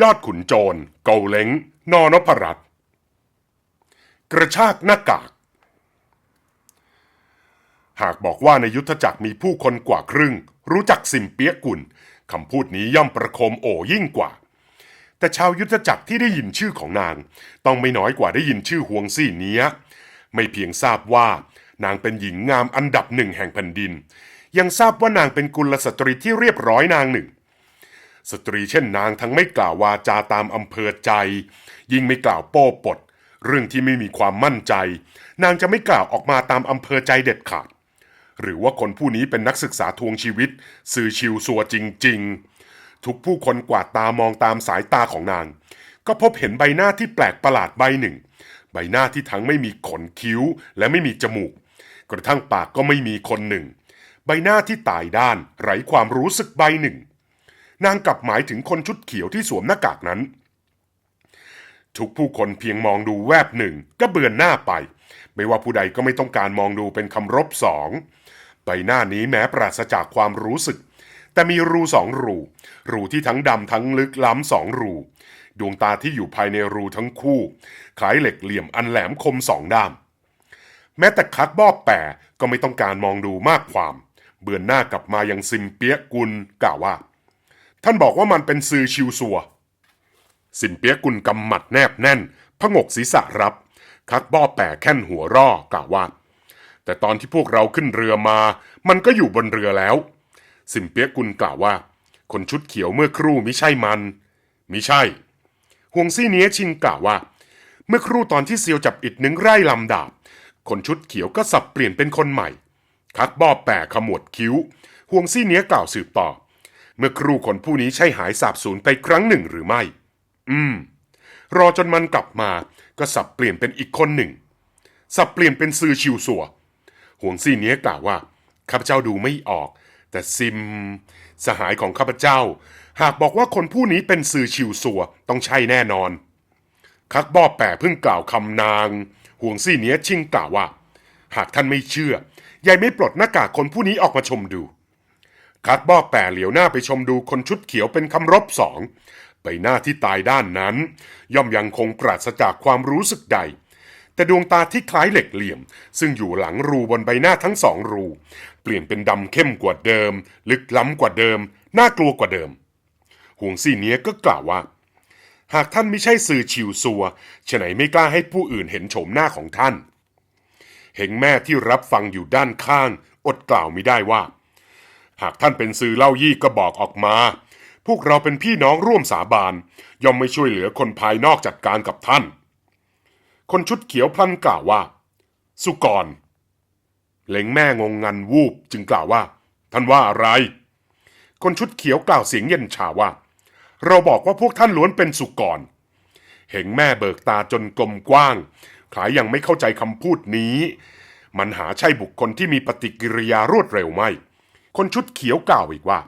ยอดขุนโจร เกาเล้ง นอนพรัตน์กระชากหน้ากาก หากบอกว่าในยุทธจักรมีผู้คนกว่าครึ่ง รู้จักสิมเปียกุลคำพูดนี้ย่อมประโคมโอยิ่งกว่า แต่ชาวยุทธจักรที่ได้ยินชื่อของนาง ต้องไม่น้อยกว่าได้ยินชื่อฮวงซี่เนี้ย ไม่เพียงทราบว่านางเป็นหญิงงามอันดับหนึ่งแห่งแผ่นดิน ยังทราบว่านางเป็นกุลสตรีที่เรียบร้อยนางหนึ่ง สตรีเช่นนางทั้งไม่กล่าววาจาตามอำเภอใจ ยิ่งไม่กล่าวโป้ปด เรื่องที่ไม่มีความมั่นใจ นางจะไม่กล่าวออกมาตามอำเภอใจเด็ดขาด หรือว่าคนผู้นี้เป็นนักศึกษาทวงชีวิต สื่อชิวสัวจริง ๆ ทุกผู้คนกวาดตามองตามสายตาของนาง ก็พบเห็นใบหน้าที่แปลกประหลาดใบหนึ่ง ใบหน้าที่ทั้งไม่มีขนคิ้วและไม่มีจมูก กระทั่งปากก็ไม่มีคนหนึ่ง ใบหน้าที่ตายด้านไร้ความรู้สึกใบหนึ่ง นางกลับหมายถึงคนชุดเขียวที่สวมหน้ากากนั้น ทุกผู้คนเพียงมองดูแวบหนึ่งก็เบือนหน้าไป ไม่ว่าผู้ใดก็ไม่ต้องการมองดูเป็นคำรบสองใบหน้านี้แม้ปราศจากความรู้สึก แต่มีรูสองรู รูที่ทั้งดำทั้งลึกล้ำสองรู ดวงตาที่อยู่ภายในรูทั้งคู่คล้ายเหล็กเหลี่ยมอันแหลมคมสองด้าม แม้แต่คักบอบแปะก็ไม่ต้องการมองดูมากความ เบือนหน้ากลับมายังซิมเปียกกุลกล่าวว่า ท่านบอกว่ามันเป็นซือชิวซัว สิมเปียกุลกำหมัดแนบแน่นพงกศีรษะรับ คักบ้อแปะแค่นหัวร่อกล่าวว่า แต่ตอนที่พวกเราขึ้นเรือมา มันก็อยู่บนเรือแล้ว สิมเปียกุลกล่าวว่า คนชุดเขียวเมื่อครู่มิใช่มันมิใช่ห่วงซี่เนี้ยชิงกล่าวว่า เมื่อครู่ตอนที่เซียวจับอิดหนึ่งไร่ลำดาบ คนชุดเขียวก็สับเปลี่ยนเป็นคนใหม่ คักบ้อแปะขมวดคิ้วห่วงซี่เนี้ยกล่าวสืบต่อ เมื่อครูคนผู้นี้ใช่หายสาบสูญไปครั้งหนึ่งหรือไม่ อืม รอจนมันกลับมาก็สับเปลี่ยนเป็นอีกคนหนึ่ง สับเปลี่ยนเป็นซือชิวสัว ห่วงซี่เนี้ยกล่าวว่าข้าพเจ้าดูไม่ออก แต่ซิม สหายของข้าพเจ้า หากบอกว่าคนผู้นี้เป็นซือชิวสัวต้องใช่แน่นอน คักบอบแปะเพิ่งกล่าวคำนาง ห่วงซี่เนี้ยชิงกล่าวว่า หากท่านไม่เชื่อ ยายไม่ปลดหน้ากากคนผู้นี้ออกมาชมดู คักบอแปะเหลียวหน้าไปชมดูคนชุดเขียวเป็นคำรบสองใบหน้าที่ตายด้านนั้น ย่อมยังคงปราศจากความรู้สึกใด แต่ดวงตาที่คล้ายเหล็กเหลี่ยม ซึ่งอยู่หลังรูบนใบหน้าทั้งสองรู เปลี่ยนเป็นดำเข้มกว่าเดิม ลึกล้ำกว่าเดิม น่ากลัวกว่าเดิมห่วงซี่เนี้ยก็กล่าวว่า หากท่านไม่ใช่สื่อชิวซัวฉะไหนไม่กล้าให้ผู้อื่นเห็นโฉมหน้าของท่าน เห็นแม่ที่รับฟังอยู่ด้านข้าง อดกล่าวไม่ได้ว่า หากท่านเป็นสื่อเล่ายี่ก็บอกออกมา พวกเราเป็นพี่น้องร่วมสาบาน ย่อมไม่ช่วยเหลือคนภายนอกจัดการกับท่าน คนชุดเขียวพลันกล่าวว่า สุกรเล็งแม่งงงันวูบจึงกล่าวว่า ท่านว่าอะไร คนชุดเขียวกล่าวเสียงเย็นชาว่า เราบอกว่าพวกท่านล้วนเป็นสุกรเห็นแม่เบิกตาจนกลมกว้างคล้ายยังไม่เข้าใจคำพูดนี้ มันหาใช่บุคคลที่มีปฏิกิริยารวดเร็วไหม คนชุดเขียวกล่าวอีกว่า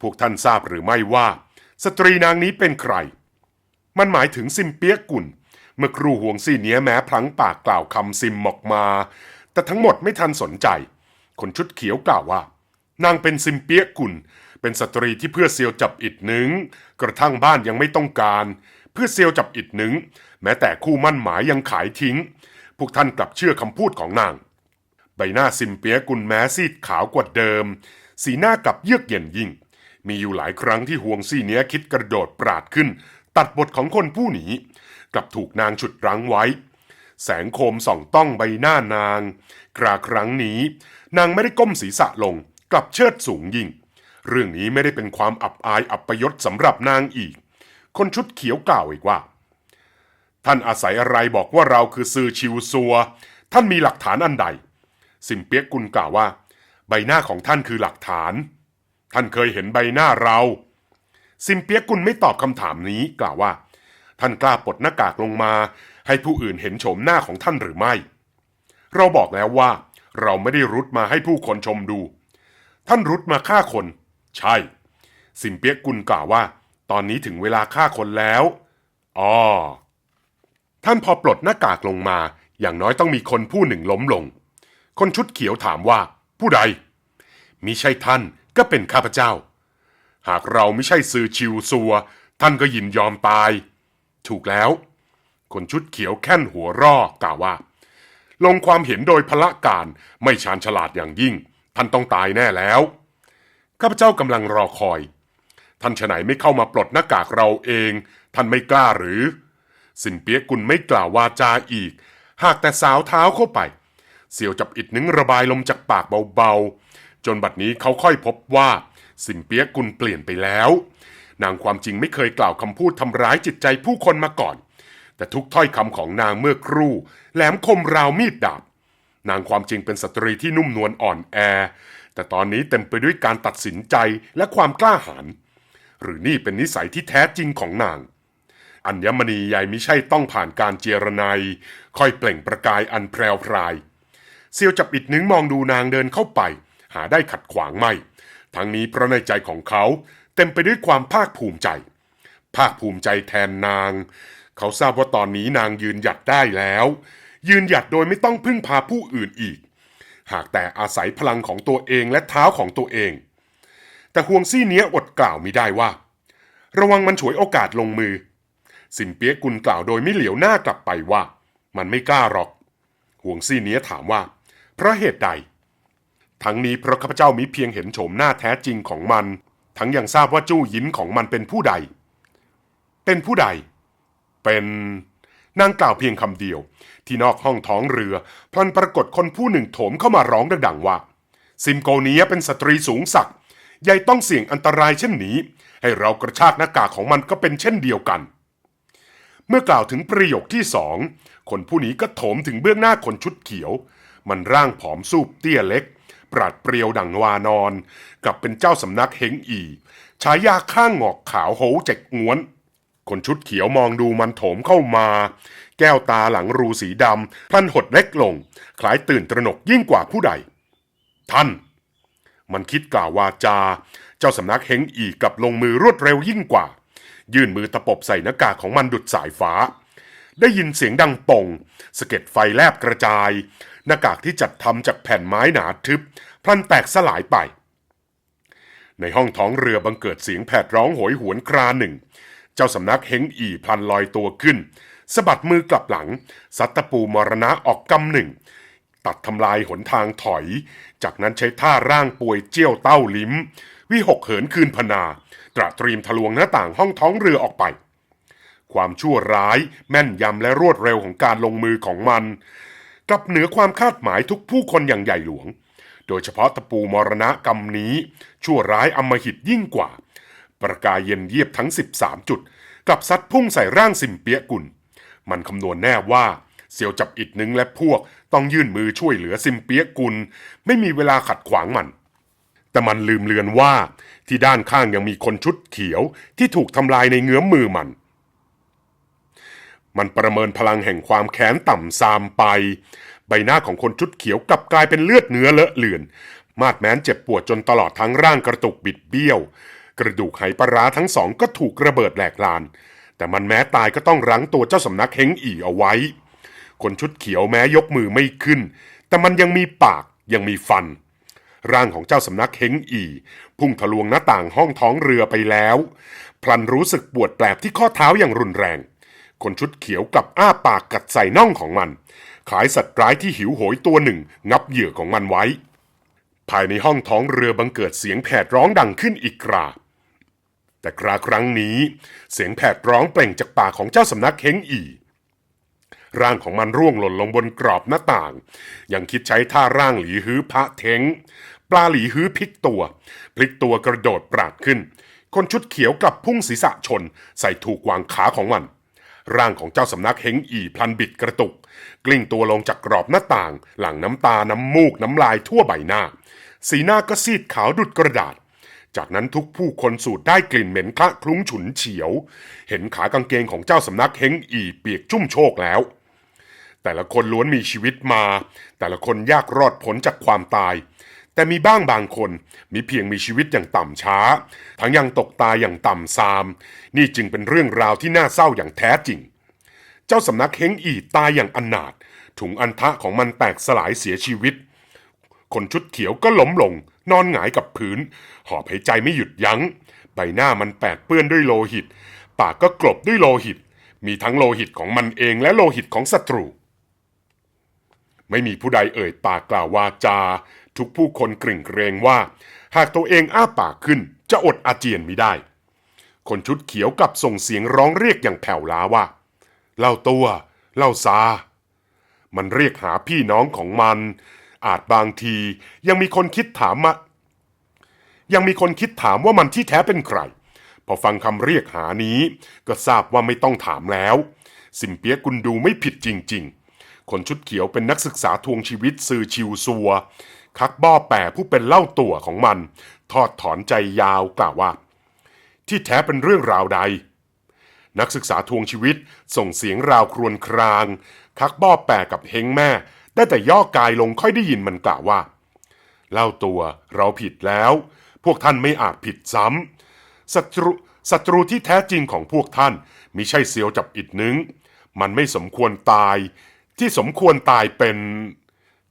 พวกท่านทราบหรือไม่ว่า สตรีนางนี้เป็นใคร มันหมายถึงซิมเปียกุลเมื่อครูห่วงซี่เนี้ยแม้พลังปากกล่าวคำซิมออกมา แต่ทั้งหมดไม่ทันสนใจ คนชุดเขียวกล่าวว่า นางเป็นซิมเปียกกุลเป็นสตรีที่เพื่อเซียวจับอิดหนึ่งกระทั่งบ้านยังไม่ต้องการ เพื่อเซียวจับอิดหนึ่งแม้แต่คู่มั่นหมายยังขายทิ้ง พวกท่านกลับเชื่อคำพูดของนาง ใบหน้าซิมเปียกุลแม้ซีดขาวกว่าเดิม สีหน้ากลับเยือกเย็นยิ่ง มีอยู่หลายครั้งที่ห่วงซี่เนี้ยคิดกระโดดปราดขึ้น ตัดบทของคนผู้หนี กลับถูกนางฉุดรั้งไว้ แสงโคมส่องต้องใบหน้านางกราครั้งนี้ นางไม่ได้ก้มศีรษะลง กลับเชิดสูงยิ่ง เรื่องนี้ไม่ได้เป็นความอับอายอับประยศสำหรับนางอีก คนชุดเขียวกล่าวอีกว่า ท่านอาศัยอะไรบอกว่าเราคือซือชิวซัว ท่านมีหลักฐานอันใด สิมเปียกกุลกล่าวว่า ใบหน้าของท่านคือหลักฐาน ท่านเคยเห็นใบหน้าเรา สิมเปียกกุลไม่ตอบคำถามนี้กล่าวว่า ท่านกล้าปลดหน้ากากลงมา ให้ผู้อื่นเห็นโฉมหน้าของท่านหรือไม่ เราบอกแล้วว่า เราไม่ได้รุดมาให้ผู้คนชมดู ท่านรุดมาฆ่าคน ใช่ สิมเปียกกุลกล่าวว่า ตอนนี้ถึงเวลาฆ่าคนแล้วอ๋อท่านพอปลดหน้ากากลงมา อย่างน้อยต้องมีคนผู้หนึ่งล้มลง คนชุดเขียวถามว่า ผู้ใดมิใช่ท่านก็เป็นข้าพเจ้า หากเราไม่ใช่ซือชิวซัว ท่านก็ยินยอมตาย ถูกแล้ว คนชุดเขียวแค่นหัวร่อกล่าวว่า ลงความเห็นโดยพละการไม่ชาญฉลาดอย่างยิ่ง ท่านต้องตายแน่แล้ว ข้าพเจ้ากำลังรอคอย ท่านฉไหนไม่เข้ามาปลดหน้ากากเราเอง ท่านไม่กล้าหรือ สินเปียกกุลไม่กล่าววาจาอีก หากแต่สาวเท้าเข้าไป เสี่ยวจับอิดนึงระบายลมจากปากเบาๆ จนบัดนี้เขาค่อยพบว่า สินเปียกกุลเปลี่ยนไปแล้ว นางความจริงไม่เคยกล่าวคำพูดทำร้ายจิตใจผู้คนมาก่อน แต่ทุกถ้อยคำของนางเมื่อครู่ แหลมคมราวมีดดาบ นางความจริงเป็นสตรีที่นุ่มนวลอ่อนแอ แต่ตอนนี้เต็มไปด้วยการตัดสินใจและความกล้าหาญหรือนี่เป็นนิสัยที่แท้จริงของนางอัญมณีใหญ่มิใช่ต้องผ่านการเจรไนยค่อยเปล่งประกายอันแพรวพราย เซียวจับอิดนึงมองดูนางเดินเข้าไป หาได้ขัดขวางไม่ ทั้งนี้เพราะในใจของเขาเต็มไปด้วยความภาคภูมิใจ ภาคภูมิใจแทนนาง เขาทราบว่าตอนนี้นางยืนหยัดได้แล้ว ยืนหยัดโดยไม่ต้องพึ่งพาผู้อื่นอีก หากแต่อาศัยพลังของตัวเองและเท้าของตัวเอง แต่ห่วงซี่เนี้ยอดกล่าวมิได้ว่า ระวังมันฉวยโอกาสลงมือ สินเปียกกุลกล่าวโดยไม่เหลียวหน้ากลับไปว่า มันไม่กล้าหรอก ห่วงซี่เนี้ยถามว่า เพราะเหตุใด ทั้งนี้เพราะข้าพเจ้ามิเพียงเห็นโฉมหน้าแท้จริงของมัน ทั้งยังทราบว่าจู้ยินของมันเป็นผู้ใด เป็นผู้ใด เป็นนางกล่าวเพียงคำเดียว ที่นอกห้องท้องเรือพลันปรากฏคนผู้หนึ่งโถมเข้ามาร้องดังๆว่าซิมโกเนียเป็นสตรีสูงศักดิ์ยายต้องเสี่ยงอันตรายเช่นนี้ ให้เรากระชากหน้ากากของมันก็เป็นเช่นเดียวกัน เมื่อกล่าวถึงประโยคที่สองคนผู้นี้ก็โถมถึงเบื้องหน้าคนชุดเขียว มันร่างผอมสูบเตี้ยเล็ก ปราดเปรียวดังวานอนกลับเป็นเจ้าสำนักเฮงอีฉายาข้างงอกขาวโหเจ็กงวน คนชุดเขียวมองดูมันโถมเข้ามา แก้วตาหลังรูสีดำพลันหดเล็กลง คล้ายตื่นตระหนกยิ่งกว่าผู้ใด ท่าน มันคิดกล่าววาจา เจ้าสำนักเฮงอีกลับลงมือรวดเร็วยิ่งกว่า ยื่นมือตะปบใส่หน้ากากของมันดุดสายฟ้าได้ยินเสียงดังป่งสะเก็ดไฟแลบกระจาย หน้ากากที่จัดทำจากแผ่นไม้หนาทึบ พลันแตกสลายไป ในห้องท้องเรือบังเกิดเสียงแผดร้องโหยหวนคราหนึ่ง เจ้าสำนักเฮงอีพลันลอยตัวขึ้นสะบัดมือกลับหลัง สัตตปูมรณะออกกำหนึ่ง ตัดทำลายหนทางถอย จากนั้นใช้ท่าร่างป่วยเจี้ยวเต้าลิ้ม วิหกเหินคืนพนา ตระตรีมทะลวงหน้าต่างห้องท้องเรือออกไป ความชั่วร้ายแม่นยำและรวดเร็วของการลงมือของมัน กลับเหนือความคาดหมายทุกผู้คนอย่างใหญ่หลวง โดยเฉพาะตะปูมรณะกรรมนี้ ชั่วร้ายอำมหิตยิ่งกว่า ประกายเย็นเยียบทั้ง 13 จุด กลับซัดพุ่งใส่ร่างสิมเปียกุล มันคำนวณแน่ว่าเสียวจับอิดนึงและพวกต้องยื่นมือช่วยเหลือซิมเปียกุล ไม่มีเวลาขัดขวางมัน แต่มันลืมเลือนว่าที่ด้านข้างยังมีคนชุดเขียวที่ถูกทำลายในเงื้อมมือมัน มันประเมินพลังแห่งความแค้นต่ำซามไป ใบหน้าของคนชุดเขียวกลับกลายเป็นเลือดเนื้อเลอะเลือน มาดแม้นเจ็บปวดจนตลอดทั้งร่างกระตุกบิดเบี้ยว กระดูกไหปลาร้าทั้งสองก็ถูกระเบิดแหลกลาน แต่มันแม้ตายก็ต้องรั้งตัวเจ้าสำนักเฮงอีเอาไว้ คนชุดเขียวแม้ยกมือไม่ขึ้น แต่มันยังมีปากยังมีฟัน ร่างของเจ้าสำนักเฮงอี พุ่งทะลวงหน้าต่างห้องท้องเรือไปแล้ว พลันรู้สึกปวดแปลบที่ข้อเท้าอย่างรุนแรง คนชุดเขียวกลับอ้าปากกัดใส่น่องของมันคล้ายสัตว์ร้ายที่หิวโหยตัวหนึ่ง งับเหยื่อของมันไว้ ภายในห้องท้องเรือบังเกิดเสียงแผดร้องดังขึ้นอีกครา แต่คราครั้งนี้ เสียงแผดร้องเปล่งจากปากของเจ้าสำนักเฮงอีร่างของมันร่วงหล่นลงบนกรอบหน้าต่าง ยังคิดใช้ท่าร่างหลีฮื้อพระเทงปลาหลีฮื้อพลิกตัว พลิกตัวกระโดดปราดขึ้น คนชุดเขียวกลับพุ่งศีรษะชน ใส่ถูกวางขาของมัน ร่างของเจ้าสำนักเฮงอีพลันบิดกระตุก กลิ้งตัวลงจากกรอบหน้าต่าง หลังน้ำตาน้ำมูกน้ำลายทั่วใบหน้า สีหน้าก็ซีดขาวดุดกระดาษ จากนั้นทุกผู้คนสูดได้กลิ่นเหม็นคละคลุ้งฉุนเฉียว เห็นขากางเกงของเจ้าสำนักเฮงอีเปียกชุ่มโชกแล้ว แต่ละคนล้วนมีชีวิตมา แต่ละคนยากรอดพ้นจากความตาย แต่มีบ้างบางคนมีเพียงมีชีวิตอย่างต่ำช้า ทั้งยังตกตายอย่างต่ำซาม นี่จึงเป็นเรื่องราวที่น่าเศร้าอย่างแท้จริง เจ้าสำนักเฮงอีตายอย่างอนาถถุงอันทะของมันแตกสลายเสียชีวิต คนชุดเขียวก็ล้มลง นอนหงายกับพื้น หอบหายใจไม่หยุดยัง้ง ใบหน้ามันแปดเปื้อนด้วยโลหิต ปากก็กลบด้วยโลหิต มีทั้งโลหิตของมันเองและโลหิตของศัตรู ไม่มีผู้ใดเอ่ยปากกล่าววาจา ทุกผู้คนกริ่งเกรงว่า หากตัวเองอ้าปากขึ้นจะอดอาเจียนไมิได้ คนชุดเขียวกลับส่งเสียงร้องเรียกอย่างแผ่วล้าว่า เล่าตัว เล่าซา มันเรียกหาพี่น้องของมัน อาจบางทียังมีคนคิดถามมายังมีคนคิดถามว่ามันที่แท้เป็นใคร พอฟังคำเรียกหานี้ ก็ทราบว่าไม่ต้องถามแล้ว สิมเปียกุนดูไม่ผิดจริง ๆ คนชุดเขียวเป็นนักศึกษาทวงชีวิตซือชิวซัว คักบ้อแปรผู้เป็นเล่าตัวของมัน ทอดถอนใจยาวกล่าวว่า ที่แท้เป็นเรื่องราวใด นักศึกษาทวงชีวิตส่งเสียงราวครวญคราง คักบ้อแปรกับเฮงแม่ ได้แต่ย่อกายลงค่อยได้ยินมันกล่าวว่า เล่าตัวเราผิดแล้ว พวกท่านไม่อาจผิดซ้ำศัตรูศัตรูที่แท้จริงของพวกท่านมิใช่เซียวจับอิดนึง มันไม่สมควรตาย ที่สมควรตายเป็น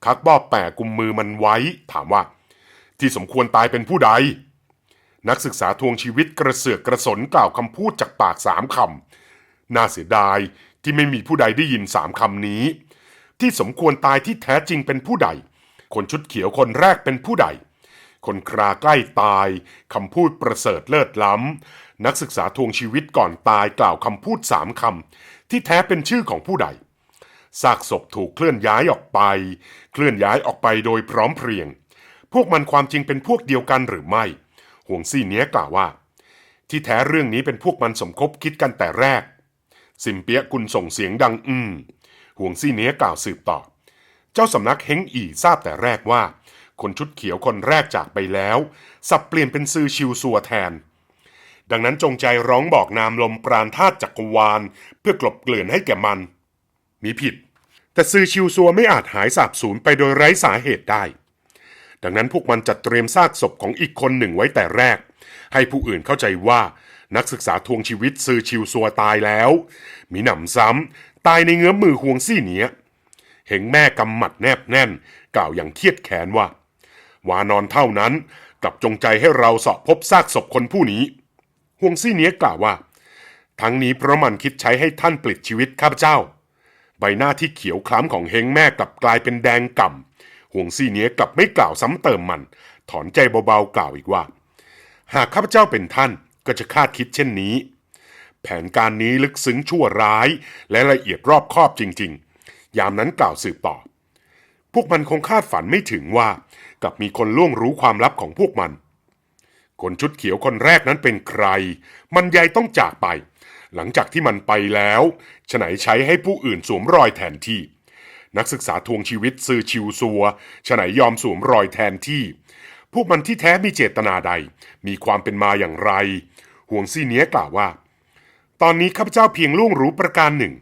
คักบ้อแปะกุมมือมันไว้ ถามว่า ที่สมควรตายเป็นผู้ใด นักศึกษาทวงชีวิตกระเสือกกระสนกล่าวคำพูดจากปากสามคำน่าเสียดายที่ไม่มีผู้ใดได้ยินสามคำนี้ ที่สมควรตายที่แท้จริงเป็นผู้ใด คนชุดเขียวคนแรกเป็นผู้ใด คนคราใกล้ตายคำพูดประเสริฐเลิศล้ำนักศึกษาทวงชีวิตก่อนตายกล่าวคำพูดสามคำที่แท้เป็นชื่อของผู้ใด ซากศพถูกเคลื่อนย้ายออกไป เคลื่อนย้ายออกไปโดยพร้อมเพรียง พวกมันความจริงเป็นพวกเดียวกันหรือไม่ ห่วงซี่เนี้ยกล่าวว่า ที่แท้เรื่องนี้เป็นพวกมันสมคบคิดกันแต่แรก สิมเปียกุลส่งเสียงดังอืมห่วงซี่เนี้ยกล่าวสืบต่อ เจ้าสำนักเฮงอีทราบแต่แรกว่า คนชุดเขียวคนแรกจากไปแล้ว สับเปลี่ยนเป็นซือชิวซัวแทนดังนั้นจงใจร้องบอกนามลมปราณธาตุจักรวาล เพื่อกลบเกลื่อนให้แก่มัน มีผิด แต่ซือชิวซัวไม่อาจหายสาบสูญไปโดยไร้สาเหตุได้ ดังนั้นพวกมันจัดเตรียมซากศพของอีกคนหนึ่งไว้แต่แรก ให้ผู้อื่นเข้าใจว่านักศึกษาทวงชีวิตซือชิวซัวตายแล้ว มีหนำซ้ำตายในเงื้อมมือห่วงซี่เนี้ยเห็นแม่กำหมัดแนบแน่น กล่าวอย่างเครียดแค้นว่า วานอนเท่านั้นกลับจงใจให้เราเสาะพบซากศพคนผู้นี้ห่วงซี่เนี้ยกล่าวว่า ทั้งนี้เพราะมันคิดใช้ให้ท่านปลิดชีวิตข้าพเจ้า หน้าที่เขียวคล้ำของเฮงแม่กลับกลายเป็นแดงก่ำห่วงซี่เนี้ยกลับไม่กล่าวซ้ำเติมมัน ถอนใจเบาๆกล่าวอีกว่า หากข้าพเจ้าเป็นท่านก็จะคาดคิดเช่นนี้ แผนการนี้ลึกซึ้งชั่วร้าย และละเอียดรอบคอบจริง ๆ ยามนั้นกล่าวสืบต่อ พวกมันคงคาดฝันไม่ถึงว่า กับมีคนล่วงรู้ความลับของพวกมัน คนชุดเขียวคนแรกนั้นเป็นใคร มันใยต้องจากไป หลังจากที่มันไปแล้วฉไหนใช้ให้ผู้อื่นสวมรอยแทนที่ นักศึกษาทวงชีวิตซือชิวซัวฉไหนยอมสวมรอยแทนที่ พวกมันที่แท้มีเจตนาใด มีความเป็นมาอย่างไร ห่วงซี่เนี้ยกล่าวว่า ตอนนี้ข้าพเจ้าเพียงล่วงรู้ประการหนึ่ง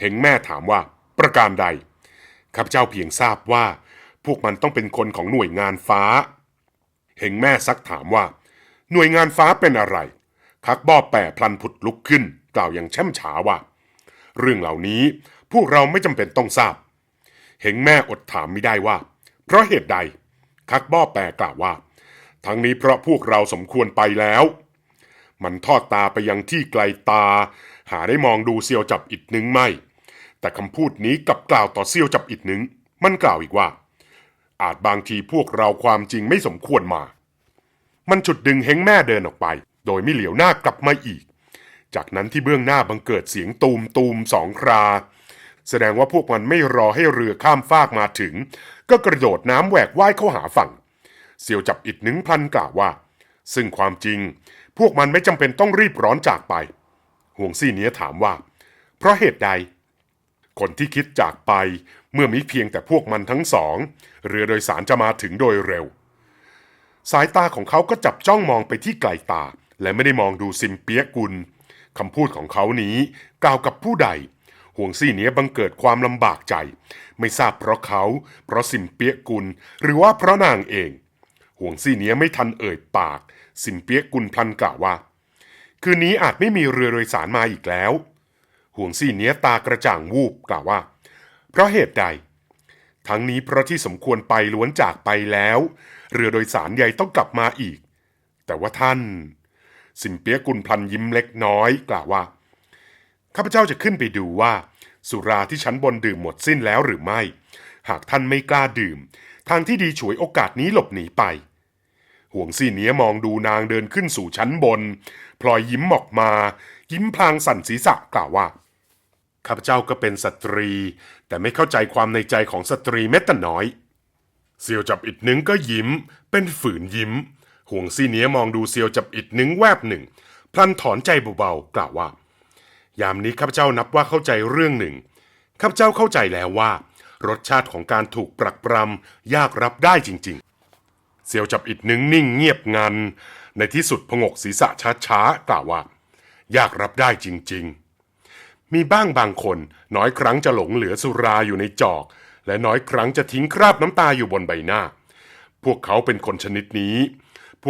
เห็นแม่ถามว่า ประการใดข้าพเจ้าเพียงทราบว่า พวกมันต้องเป็นคนของหน่วยงานฟ้า เห็นแม่ซักถามว่า หน่วยงานฟ้าเป็นอะไรคักบ้อแปะพลันผุดลุกขึ้น ล่าวอย่างแช่มฉาว่า เรื่องเหล่านี้พวกเราไม่จำเป็นต้องทราบ เห็นแม่อดถามไม่ได้ว่า เพราะเหตุใด คักบ้อแปะกล่าวว่า ทั้งนี้เพราะพวกเราสมควรไปแล้ว มันทอดตาไปยังที่ไกลตา หาได้มองดูเซียวจับอิดนึงไม่ แต่คำพูดนี้กลับกล่าวต่อเซียวจับอิดนึง มันกล่าวอีกว่า อาจบางทีพวกเราความจริงไม่สมควรมา มันฉุดดึงเฮงแม่เดินออกไป โดยไม่เหลียวหน้ากลับมาอีก จากนั้นที่เบื้องหน้าบังเกิดเสียงตูมตูมสองครา แสดงว่าพวกมันไม่รอให้เรือข้ามฟากมาถึง ก็กระโดดน้ำแหวกว่ายเข้าหาฝั่งเซียวจับอิดหนึ่งพันกล่าวว่า ซึ่งความจริง พวกมันไม่จำเป็นต้องรีบร้อนจากไป ห่วงซี่เนี้ยถามว่า เพราะเหตุใด คนที่คิดจากไปเมื่อมีเพียงแต่พวกมันทั้งสอง เรือโดยสารจะมาถึงโดยเร็ว สายตาของเขาก็จับจ้องมองไปที่ไกลตา และไม่ได้มองดูซิมเปียกุล คำพูดของเขานี้กล่าวกับผู้ใด ห่วงซี่เนี้ยบังเกิดความลำบากใจ ไม่ทราบเพราะเขา เพราะซิมเปียกุล หรือว่าเพราะนางเอง ห่วงซี่เนี้ยไม่ทันเอ่ยปากซิมเปียกุลพลันกล่าวว่า คืนนี้อาจไม่มีเรือโดยสารมาอีกแล้ว ห่วงซี่เนี้ยตากระจ่างวูบกล่าวว่า เพราะเหตุใด ทั้งนี้เพราะที่สมควรไปล้วนจากไปแล้ว เรือโดยสารใหญ่ต้องกลับมาอีก แต่ว่าท่าน สิมเปียกุลพลันยิ้มเล็กน้อย กล่าวว่า ข้าพเจ้าจะขึ้นไปดูว่า สุราที่ชั้นบนดื่มหมดสิ้นแล้วหรือไม่ หากท่านไม่กล้าดื่ม ทางที่ดีฉวยโอกาสนี้หลบหนีไป ห่วงซี่เนี้ยมองดูนางเดินขึ้นสู่ชั้นบน พลอยยิ้มออกมา ยิ้มพลางสั่นศีรษะกล่าวว่าข้าพเจ้าก็เป็นสตรี แต่ไม่เข้าใจความในใจของสตรีแม้แต่น้อย เซียวจับอิดนึงก็ยิ้ม เป็นฝืนยิ้ม ห่วงซี่เนียมองดูเซียวจับอิดนึงแวบหนึ่ง พลันถอนใจเบาๆกล่าวว่า ยามนี้ข้าพเจ้านับว่าเข้าใจเรื่องหนึ่งข้าพเจ้าเข้าใจแล้วว่า รสชาติของการถูกปรักปรำยากรับได้จริงๆ เซียวจับอิดนึงนิ่งเงียบงัน ในที่สุดพงกศีรษะช้าๆกล่าวว่า ยากรับได้จริงๆ มีบ้างบางคนน้อยครั้งจะหลงเหลือสุราอยู่ในจอก และน้อยครั้งจะทิ้งคราบน้ำตาอยู่บนใบหน้า พวกเขาเป็นคนชนิดนี้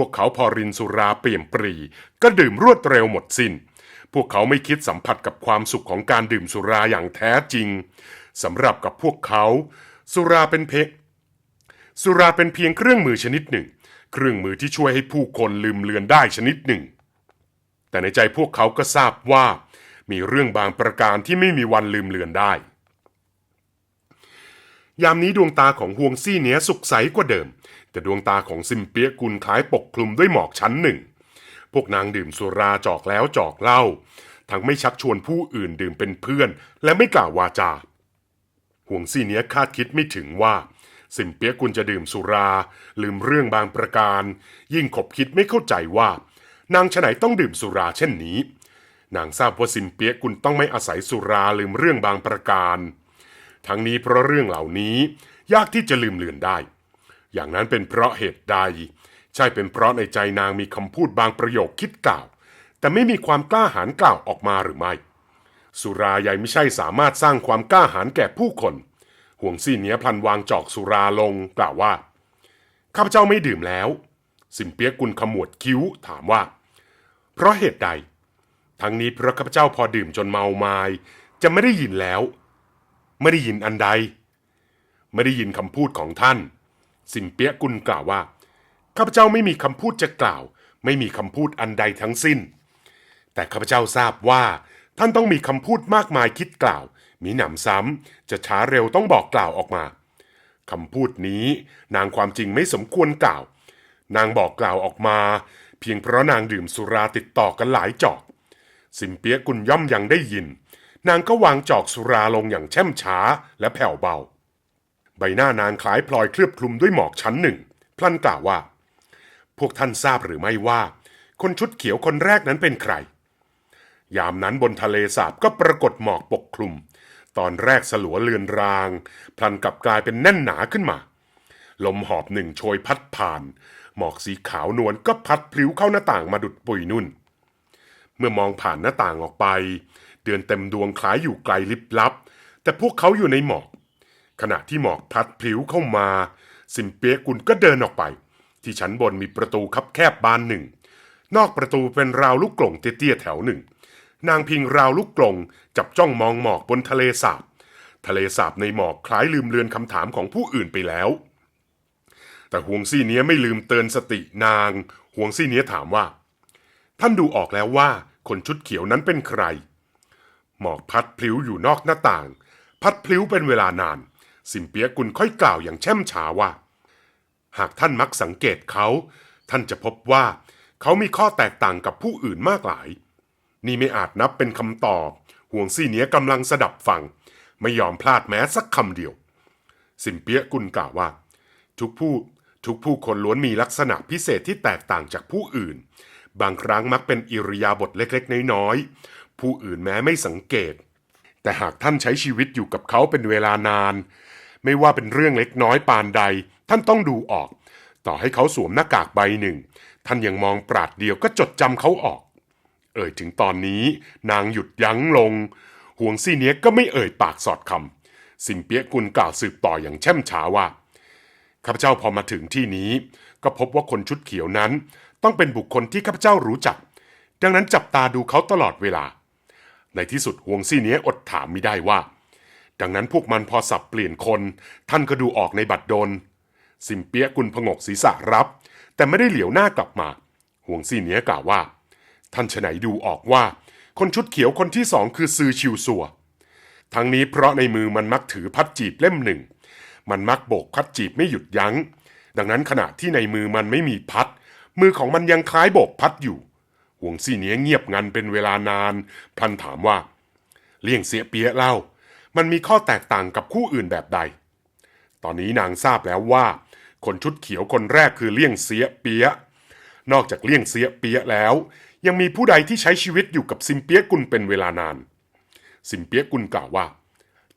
วกเขาพอรินสุราเปี่ยมปรี ก็ดื่มรวดเร็วหมดสิน้น พวกเขาไม่คิดสัมผัสกับความสุขของการดื่มสุราอย่างแท้จริงสำหรับกับพวกเขา สุราเป็นเพสุราเป็นเพียงเครื่องมือชนิดหนึ่ง เครื่องมือที่ช่วยให้ผู้คนลืมเลือนได้ชนิดหนึ่ง แต่ในใจพวกเขาก็ทราบว่า มีเรื่องบางประการที่ไม่มีวันลืมเลือนได้ ยามนี้ดวงตาของฮวงซี่เนี้ยสุขใสกว่าเดิม แต่ดวงตาของซิมเปียกุลคล้ายปกคลุมด้วยหมอกชั้นหนึ่ง พวกนางดื่มสุราจอกแล้วจอกเล่าทั้งไม่ชักชวนผู้อื่นดื่มเป็นเพื่อน และไม่กล่าววาจา ห่วงซี่เนี้ยคาดคิดไม่ถึงว่า สิมเปียกุลจะดื่มสุรา ลืมเรื่องบางประการ ยิ่งขบคิดไม่เข้าใจว่า นางฉไหนต้องดื่มสุราเช่นนี้ นางทราบว่าสิมเปียกุลต้องไม่อาศัยสุราลืมเรื่องบางประการ ทั้งนี้เพราะเรื่องเหล่านี้ยากที่จะลืมเลือนได้ อย่างนั้นเป็นเพราะเหตุใด ใช่เป็นเพราะในใจนางมีคำพูดบางประโยคคิดกล่าว แต่ไม่มีความกล้าหาญกล่าวออกมาหรือไม่ สุราใหญ่ไม่ใช่สามารถสร้างความกล้าหาญแก่ผู้คน ห่วงซี่เนี้ยพลันวางจอกสุราลงกล่าวว่าข้าพเจ้าไม่ดื่มแล้ว สิมเปียกุลขมวดคิ้วถามว่า เพราะเหตุใด ทั้งนี้เพราะข้าพเจ้าพอดื่มจนเมามาย จะไม่ได้ยินแล้ว ไม่ได้ยินอันใด ไม่ได้ยินคำพูดของท่าน สิมเปียกุลกล่าวว่าข้าพเจ้าไม่มีคำพูดจะกล่าว ไม่มีคำพูดอันใดทั้งสิ้น แต่ข้าพเจ้าทราบว่า ท่านต้องมีคำพูดมากมายคิดกล่าว มีหนำซ้ำจะช้าเร็วต้องบอกกล่าวออกมาคำพูดนี้นางความจริงไม่สมควรกล่าว นางบอกกล่าวออกมา เพียงเพราะนางดื่มสุราติดต่อกันหลายจอก สิมเปียกุลย่อมยังได้ยิน นางก็วางจอกสุราลงอย่างแช่มช้าและแผ่วเบา ใบหน้านางคล้ายพลอยเคลือบคลุมด้วยหมอกชั้นหนึ่ง พลันกล่าวว่า พวกท่านทราบหรือไม่ว่า คนชุดเขียวคนแรกนั้นเป็นใคร ยามนั้นบนทะเลสาบก็ปรากฏหมอกปกคลุม ตอนแรกสลัวเลือนราง พลันกลับกลายเป็นแน่นหนาขึ้นมา ลมหอบหนึ่งโชยพัดผ่าน หมอกสีขาวนวลก็พัดพลิ้วเข้าหน้าต่างมาดุดปุยนุ่น เมื่อมองผ่านหน้าต่างออกไป เดือนเต็มดวงคล้ายอยู่ไกลลิบลับ แต่พวกเขาอยู่ในหมอก ขณะที่หมอกพัดพลิ้วเข้ามา สิมเปียกุลก็เดินออกไป ที่ชั้นบนมีประตูคับแคบบานหนึ่ง นอกประตูเป็นราวลูกกลงเตี้ยๆแถวหนึ่ง นางพิงราวลูกกลงจับจ้องมองหมอกบนทะเลสาบ ทะเลสาบในหมอกคล้ายลืมเลือนคำถามของผู้อื่นไปแล้ว แต่ห่วงซี่เนี้ยไม่ลืมเตือนสตินางห่วงซี่เนี้ยถามว่า ท่านดูออกแล้วว่าคนชุดเขียวนั้นเป็นใคร หมอกพัดพลิ้วอยู่นอกหน้าต่าง พัดพลิ้วเป็นเวลานาน สิมเปียกุลค่อยกล่าวอย่างแช่มช้าว่า หากท่านมักสังเกตเขา ท่านจะพบว่า เขามีข้อแตกต่างกับผู้อื่นมากหลาย นี่ไม่อาจนับเป็นคำตอบ ห่วงซี่เนี้ยกำลังสดับฟัง ไม่ยอมพลาดแม้สักคำเดียว สิมเปียกุลกล่าวว่า ทุกผู้ทุกผู้คนล้วนมีลักษณะพิเศษที่แตกต่างจากผู้อื่น บางครั้งมักเป็นอิริยาบถเล็กๆ น้อยๆ ผู้อื่นแม้ไม่สังเกต แต่หากท่านใช้ชีวิตอยู่กับเขาเป็นเวลานาน ไม่ว่าเป็นเรื่องเล็กน้อยปานใด ท่านต้องดูออก ต่อให้เขาสวมหน้ากากใบหนึ่ง ท่านยังมองปราดเดียวก็จดจำเขาออก เอ่ยถึงตอนนี้ นางหยุดยั้งลง ห่วงซี่เนี้ยก็ไม่เอ่ยปากสอดคำสิมเปียกุลกล่าวสืบต่ออย่างแช่มช้าว่าข้าพเจ้าพอมาถึงที่นี้ ก็พบว่าคนชุดเขียวนั้น ต้องเป็นบุคคลที่ข้าพเจ้ารู้จัก ดังนั้นจับตาดูเขาตลอดเวลา ในที่สุดห่วงซี่เนี้ยอดถามไม่ได้ว่า ดังนั้นพวกมันพอสับเปลี่ยนคน ท่านก็ดูออกในบัตรดลสิมเปียกุลพงกศีรษะรับ แต่ไม่ได้เหลียวหน้ากลับมาห่วงซี่เนี้ยกล่าวว่า ท่านฉไหนดูออกว่า คนชุดเขียวคนที่สองคือซือชิวซัวทั้งนี้เพราะในมือมันมักถือพัดจีบเล่มหนึ่ง มันมักโบกพัดจีบไม่หยุดยัง้ง ดังนั้นขณะที่ในมือมันไม่มีพัด มือของมันยังคล้ายโบกพัดอยู่ห่วงซี่เนี้ยเงียบงันเป็นเวลานานพลันถามว่า เลี่ยงเสียเปียะเล่า มันมีข้อแตกต่างกับคู่อื่นแบบใด ตอนนี้นางทราบแล้วว่า คนชุดเขียวคนแรกคือเลี่ยงเสียเปียนอกจากเลี่ยงเสียเปียแล้ว ยังมีผู้ใดที่ใช้ชีวิตอยู่กับซิมเปียกุลเป็นเวลานาน ซิมเปียกุลกล่าวว่า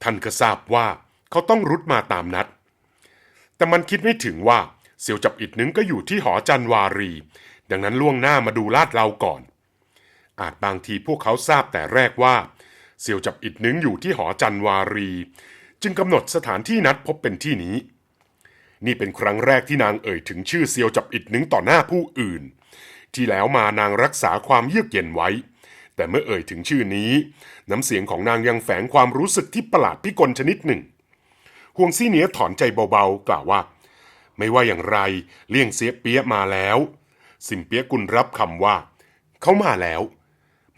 ท่านก็ทราบว่าเขาต้องรุดมาตามนัด แต่มันคิดไม่ถึงว่าเสี่ยวจับอิดนึงก็อยู่ที่หอจันวารี ดังนั้นล่วงหน้ามาดูลาดเราก่อน อาจบางทีพวกเขาทราบแต่แรกว่า เสี่ยวจับอิดนึงอยู่ที่หอจันวารี จึงกำหนดสถานที่นัดพบเป็นที่นี้ นี่เป็นครั้งแรกที่นางเอ่ยถึงชื่อเซียวจับอิดนึงต่อหน้าผู้อื่น ที่แล้วมานางรักษาความเยือกเย็นไว้ แต่เมื่อเอ่ยถึงชื่อนี้ น้ำเสียงของนางยังแฝงความรู้สึกที่ประหลาดพิกลชนิดหนึ่งห่วงซี่เนียถอนใจเบาๆ กล่าวว่า ไม่ว่าอย่างไรเลี่ยงเสียเปียะมาแล้ว สิมเปียะกุลรับคำว่า เขามาแล้ว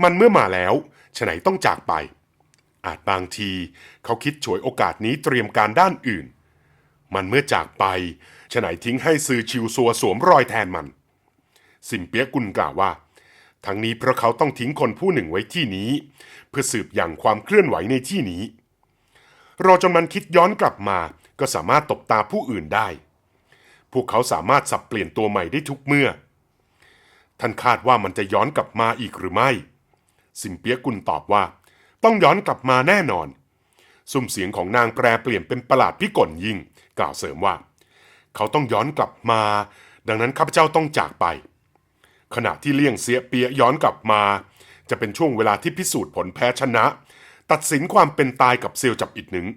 มันเมื่อมาแล้ว ฉไหนต้องจากไป อาจบางทีเขาคิดฉวยโอกาสนี้เตรียมการด้านอื่น มันเมื่อจากไปฉไหนทิ้งให้ซือชิวซัวสวมรอยแทนมัน สิมเปียกุลกล่าวว่า ทั้งนี้เพราะเขาต้องทิ้งคนผู้หนึ่งไว้ที่นี้ เพื่อสืบอย่างความเคลื่อนไหวในที่นี้ รอจนมันคิดย้อนกลับมาก็สามารถตบตาผู้อื่นได้ พวกเขาสามารถสับเปลี่ยนตัวใหม่ได้ทุกเมื่อ ท่านคาดว่ามันจะย้อนกลับมาอีกหรือไม่ สิมเปียกุลตอบว่า ต้องย้อนกลับมาแน่นอน สุ่มเสียงของนางแปรเปลี่ยนเป็นประหลาดพิกลยิ่ง กล่าวเสริมว่า เขาต้องย้อนกลับมา ดังนั้นข้าพเจ้าต้องจากไป ขณะที่เลี่ยงเสียเปียย้อนกลับมา จะเป็นช่วงเวลาที่พิสูจน์ผลแพ้ชนะ ตัดสินความเป็นตายกับเซียวจับอิดหนึ่ง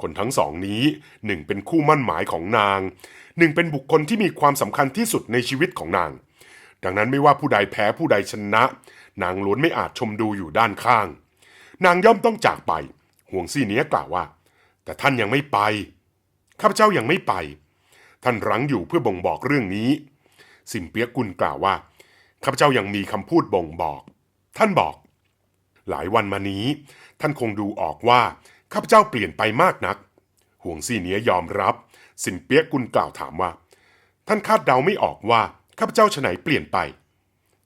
คนทั้งสองนี้หนึ่งเป็นคู่มั่นหมายของนางหนึ่งเป็นบุคคลที่มีความสำคัญที่สุดในชีวิตของนาง ดังนั้นไม่ว่าผู้ใดแพ้ผู้ใดชนะ นางล้วนไม่อาจชมดูอยู่ด้านข้าง นางย่อมต้องจากไป ห่วงซี่เนี้ยกล่าวว่า แต่ท่านยังไม่ไปข้าพเจ้ายังไม่ไป ท่านรั้งอยู่เพื่อบ่งบอกเรื่องนี้ สิมเปียกกุลกล่าวว่าข้าพเจ้ายังมีคำพูดบ่งบอก ท่านบอก หลายวันมานี้ ท่านคงดูออกว่าข้าพเจ้าเปลี่ยนไปมากนัก ห่วงซี่เนี้ยยอมรับ สินเปียกกุลกล่าวถามว่า ท่านคาดเดาไม่ออกว่าข้าพเจ้าฉไหนเปลี่ยนไป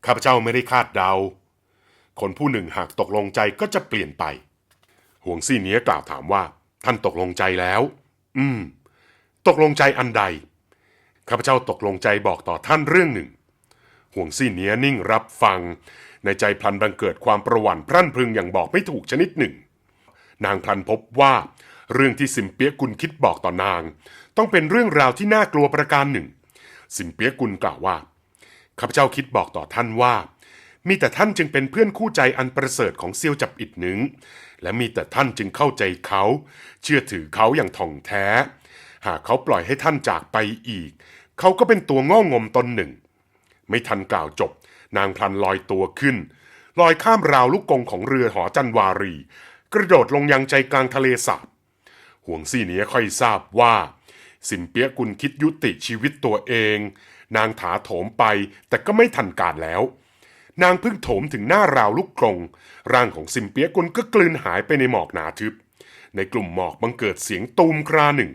ข้าพเจ้าไม่ได้คาดเดา คนผู้หนึ่งหากตกลงใจก็จะเปลี่ยนไป ห่วงซี่เนี้ยกล่าวถามว่า ท่านตกลงใจแล้ว อืม ตกลงใจอันใด ข้าพเจ้าตกลงใจบอกต่อท่านเรื่องหนึ่ง ห่วงซี่เนี้ยนิ่งรับฟัง ในใจพลันบังเกิดความประหวั่นพรั่นพรึงอย่างบอกไม่ถูกชนิดหนึ่ง นางพลันพบว่าเรื่องที่สิมเปียกุลคิดบอกต่อนาง ต้องเป็นเรื่องราวที่น่ากลัวประการหนึ่ง สิมเปียกุลกล่าวว่าข้าพเจ้าคิดบอกต่อท่านว่า มีแต่ท่านจึงเป็นเพื่อนคู่ใจอันประเสริฐของเซียวจับอิดหนึ่ง และมีแต่ท่านจึงเข้าใจเขา เชื่อถือเขาอย่างท่องแท้ หากเขาปล่อยให้ท่านจากไปอีก เขาก็เป็นตัวง่องมตนหนึ่ง ไม่ทันกล่าวจบ นางพลันลอยตัวขึ้น ลอยข้ามราวลูกกงของเรือหอจันวารี กระโดดลงยังใจกลางทะเลสาบห่วงซี่เนี้ยค่อยทราบว่าสิมเปียกุลคิดยุติชีวิตตัวเอง นางถาโถมไปแต่ก็ไม่ทันการแล้ว นางพิ่งโถมถึงหน้าราวลูกกรงร่างของสิมเปียกุลก็กลืนหายไปในหมอกหนาทึบ ในกลุ่มหมอกบังเกิดเสียงตูมคราหนึ่ง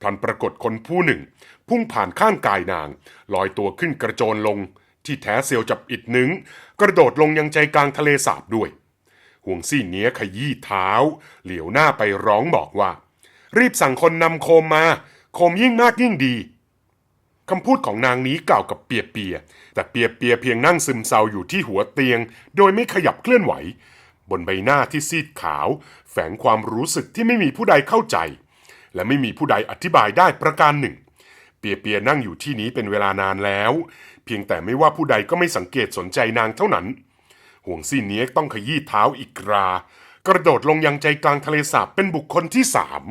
พลันปรากฏคนผู้หนึ่ง พุ่งผ่านข้างกายนาง ลอยตัวขึ้นกระโจนลง ที่แท้เซียวจับอิดหนึ่งกระโดดลงยังใจกลางทะเลสาบด้วย ห่วงซี่เนี้ยขยี้เท้า เหลียวหน้าไปร้องบอกว่า รีบสั่งคนนำโคมมา โคมยิ่งมากยิ่งดี คำพูดของนางนี้กล่าวกับเปียเปีย แต่เปียเปียเพียงนั่งซึมเศร้าอยู่ที่หัวเตียง โดยไม่ขยับเคลื่อนไหว บนใบหน้าที่ซีดขาว แฝงความรู้สึกที่ไม่มีผู้ใดเข้าใจ และไม่มีผู้ใดอธิบายได้ประการหนึ่ง เปียเปียนั่งอยู่ที่นี้เป็นเวลานานแล้ว เพียงแต่ไม่ว่าผู้ใดก็ไม่สังเกตสนใจนางเท่านั้น ห่วงซี่เนี้ยต้องขยี้เท้าอีกรา กระโดดลงยังใจกลางทะเลสาบเป็นบุคคลที่สาม